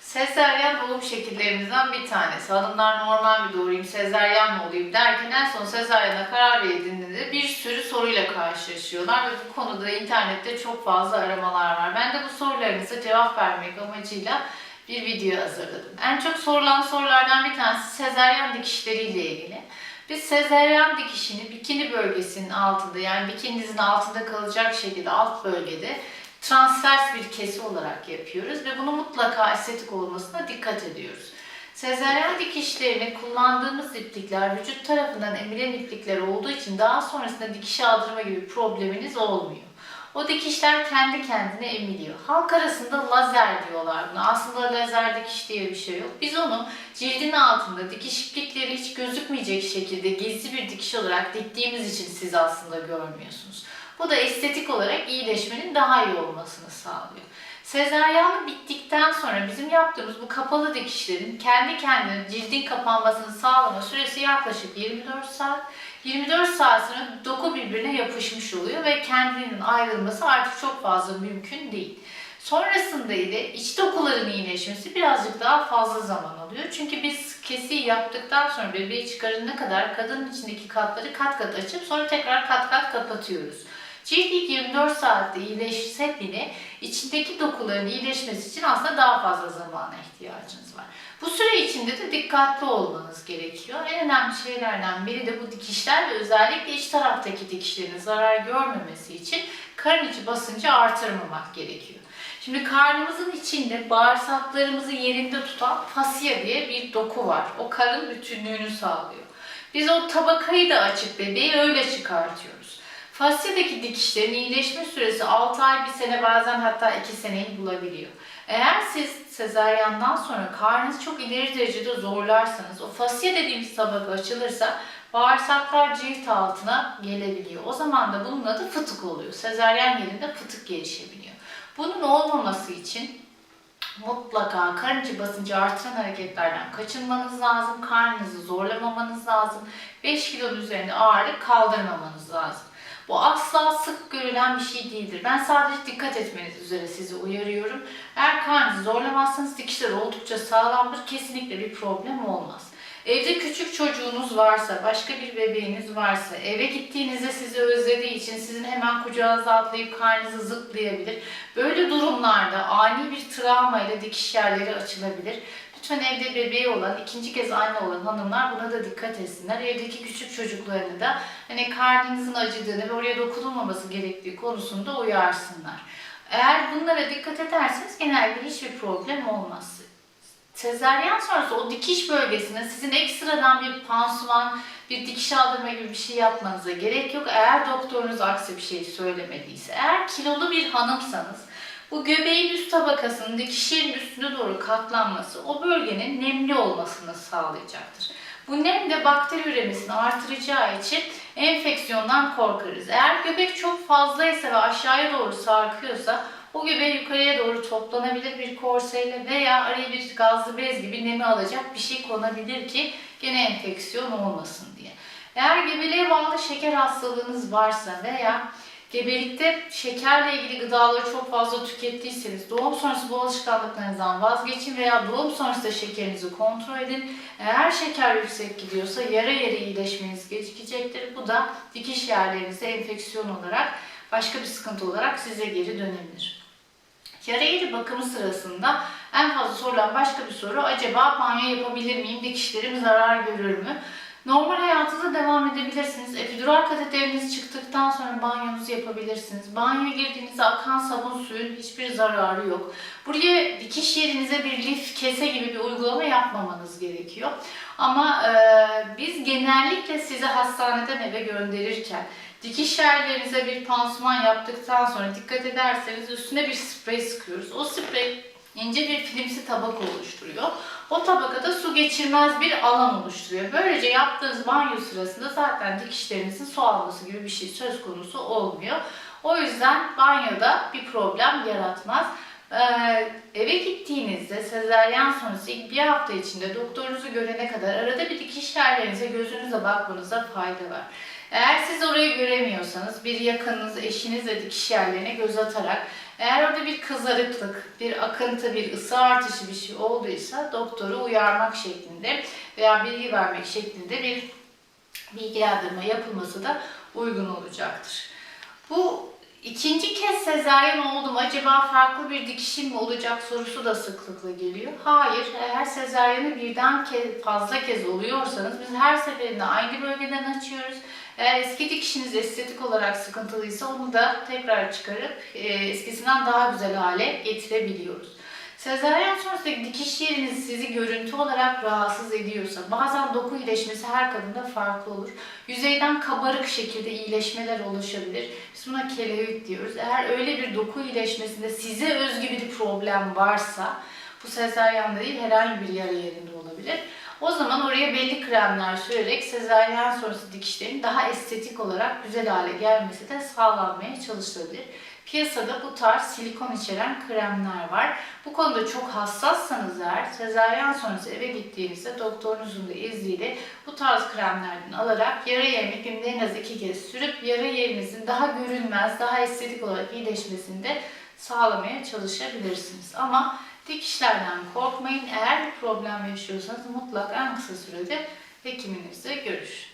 Sezeryan doğum şekillerimizden bir tanesi. Hanımlar normal mi doğurayım, sezeryan mı olayım derken en son sezeryana karar verildiğinde bir sürü soruyla karşılaşıyorlar ve bu konuda internette çok fazla aramalar var. Ben de bu sorularınıza cevap vermek amacıyla bir video hazırladım. En çok sorulan sorulardan bir tanesi sezeryan dikişleriyle ilgili. Biz sezeryan dikişini bikini bölgesinin altında yani bikininizin altında kalacak şekilde alt bölgede transvers bir kesi olarak yapıyoruz ve bunu mutlaka estetik olmasına dikkat ediyoruz. Sezaryen dikişlerini kullandığımız iplikler vücut tarafından emilen iplikler olduğu için daha sonrasında dikiş aldırma gibi probleminiz olmuyor. O dikişler kendi kendine emiliyor. Halk arasında lazer diyorlar buna. Aslında lazer dikiş diye bir şey yok. Biz onu cildin altında dikiş iplikleri hiç gözükmeyecek şekilde gizli bir dikiş olarak diktiğimiz için siz aslında görmüyorsunuz. Bu da estetik olarak iyileşmenin daha iyi olmasını sağlıyor. Sezaryanlı bittikten sonra bizim yaptığımız bu kapalı dikişlerin kendi kendine cildin kapanmasını sağlama süresi yaklaşık 24 saat. 24 saat sonra doku birbirine yapışmış oluyor ve kendinin ayrılması artık çok fazla mümkün değil. Sonrasında ile iç dokuların iyileşmesi birazcık daha fazla zaman alıyor. Çünkü biz kesiyi yaptıktan sonra bebeği çıkarana kadar kadının içindeki katları kat kat açıp sonra tekrar kat kat kapatıyoruz. İlk 24 saatte iyileşse bile içindeki dokuların iyileşmesi için aslında daha fazla zamana ihtiyacınız var. Bu süre içinde de dikkatli olmanız gerekiyor. En önemli şeylerden biri de bu dikişler ve özellikle iç taraftaki dikişlerin zarar görmemesi için karın içi basıncı artırmamak gerekiyor. Şimdi karnımızın içinde bağırsaklarımızı yerinde tutan fasya diye bir doku var. O karın bütünlüğünü sağlıyor. Biz o tabakayı da açıp bebeği öyle çıkartıyoruz. Fasyadaki dikişlerin iyileşme süresi 6 ay, 1 sene bazen hatta 2 seneyi bulabiliyor. Eğer siz sezaryandan sonra karnınız çok ileri derecede zorlarsanız o fasya dediğimiz tabaka açılırsa bağırsaklar cilt altına gelebiliyor. O zaman da bunun adı fıtık oluyor. Sezaryen yerinde fıtık gelişebiliyor. Bunun olmaması için mutlaka karın içi basıncı artıran hareketlerden kaçınmanız lazım. Karnınızı zorlamamanız lazım. 5 kilonun üzerinde ağırlık kaldırmamanız lazım. Bu asla sık görülen bir şey değildir. Ben sadece dikkat etmeniz üzere sizi uyarıyorum. Eğer karnınızı zorlamazsanız dikişler oldukça sağlamdır. Kesinlikle bir problem olmaz. Evde küçük çocuğunuz varsa, başka bir bebeğiniz varsa, eve gittiğinizde sizi özlediği için sizin hemen kucağınıza atlayıp karnınızı zıplayabilir. Böyle durumlarda ani bir travma ile dikiş yerleri açılabilir. Lütfen evde bebeği olan, ikinci kez anne olan hanımlar buna da dikkat etsinler. Evdeki küçük çocuklarını da hani karnınızın acıdığını ve oraya dokunulmaması gerektiği konusunda uyarsınlar. Eğer bunlara dikkat ederseniz genelde hiçbir problem olmaz. Sezaryen sonrası o dikiş bölgesine sizin ekstradan bir pansuman, bir dikiş aldırma gibi bir şey yapmanıza gerek yok. Eğer doktorunuz aksi bir şey söylemediyse. Eğer kilolu bir hanımsanız bu göbeğin üst tabakasının dikişlerin üstüne doğru katlanması o bölgenin nemli olmasını sağlayacaktır. Bu nem de bakteri üremesini artıracağı için enfeksiyondan korkarız. Eğer göbek çok fazlaysa ve aşağıya doğru sarkıyorsa o göbeği yukarıya doğru toplanabilir bir korseyle veya araya bir gazlı bez gibi nemi alacak bir şey konabilir ki gene enfeksiyon olmasın diye. Eğer gebeliğe bağlı şeker hastalığınız varsa veya Gebelikte şekerle ilgili gıdaları çok fazla tükettiyseniz doğum sonrası bu alışkanlıklarınızdan vazgeçin veya doğum sonrası da şekerinizi kontrol edin. Eğer şeker yüksek gidiyorsa yara yara iyileşmeniz gecikecektir. Bu da dikiş yerlerinize enfeksiyon olarak başka bir sıkıntı olarak size geri dönebilir. Yara yeri bakımı sırasında en fazla sorulan başka bir soru acaba banyo yapabilir miyim? Dikişlerim zarar görür mü? Normal hayatınıza devam edebilirsiniz. Epidural kateteriniz çıktıktan sonra banyonuzu yapabilirsiniz. Banyoya girdiğinizde akan sabun suyun hiçbir zararı yok. Buraya dikiş yerinize bir lif kese gibi bir uygulama yapmamanız gerekiyor. Ama e, biz genellikle sizi hastaneden eve gönderirken dikiş yerlerinize bir pansuman yaptıktan sonra dikkat ederseniz üstüne bir sprey sıkıyoruz. O sprey ince bir filmsi tabak oluşturuyor. O tabakada su geçirmez bir alan oluşturuyor. Böylece yaptığınız banyo sırasında zaten dikişlerinizin su alması gibi bir şey söz konusu olmuyor. O yüzden banyoda bir problem yaratmaz. Ee, eve gittiğinizde sezaryen sonrası ilk bir hafta içinde doktorunuzu görene kadar arada bir dikiş yerlerinize gözünüze bakmanıza fayda var. Eğer siz orayı göremiyorsanız bir yakınınız, eşiniz de dikiş yerlerine göz atarak eğer orada bir kızarıklık, bir akıntı, bir ısı artışı bir şey olduysa doktoru uyarmak şeklinde veya bilgi vermek şeklinde bir bilgilendirme yapılması da uygun olacaktır. Bu ikinci kez sezaryen oldum acaba farklı bir dikişim mi olacak sorusu da sıklıkla geliyor. Hayır, eğer sezaryeni birden fazla kez oluyorsanız biz her seferinde aynı bölgeden açıyoruz. Eğer eski dikişiniz estetik olarak sıkıntılıysa onu da tekrar çıkarıp e, eskisinden daha güzel hale getirebiliyoruz. Sezaryen sonrasındaki dikiş yeriniz sizi görüntü olarak rahatsız ediyorsa, bazen doku iyileşmesi her kadında farklı olur. Yüzeyden kabarık şekilde iyileşmeler oluşabilir. Biz buna kelevit diyoruz. Eğer öyle bir doku iyileşmesinde size özgü bir problem varsa, bu sezaryen değil herhangi bir yara yerinde olabilir. O zaman oraya belli kremler sürerek sezaryen sonrası dikişlerin daha estetik olarak güzel hale gelmesi de sağlanmaya çalışılabilir. Piyasada bu tarz silikon içeren kremler var. Bu konuda çok hassassanız eğer sezaryen sonrası eve gittiğinizde doktorunuzun da izniyle bu tarz kremlerden alarak yara yerine günde en az iki kez sürüp yara yerinizin daha görünmez, daha estetik olarak iyileşmesini de sağlamaya çalışabilirsiniz. Ama dikişlerden korkmayın. Eğer bir problem yaşıyorsanız mutlaka en kısa sürede hekiminizle görüşün.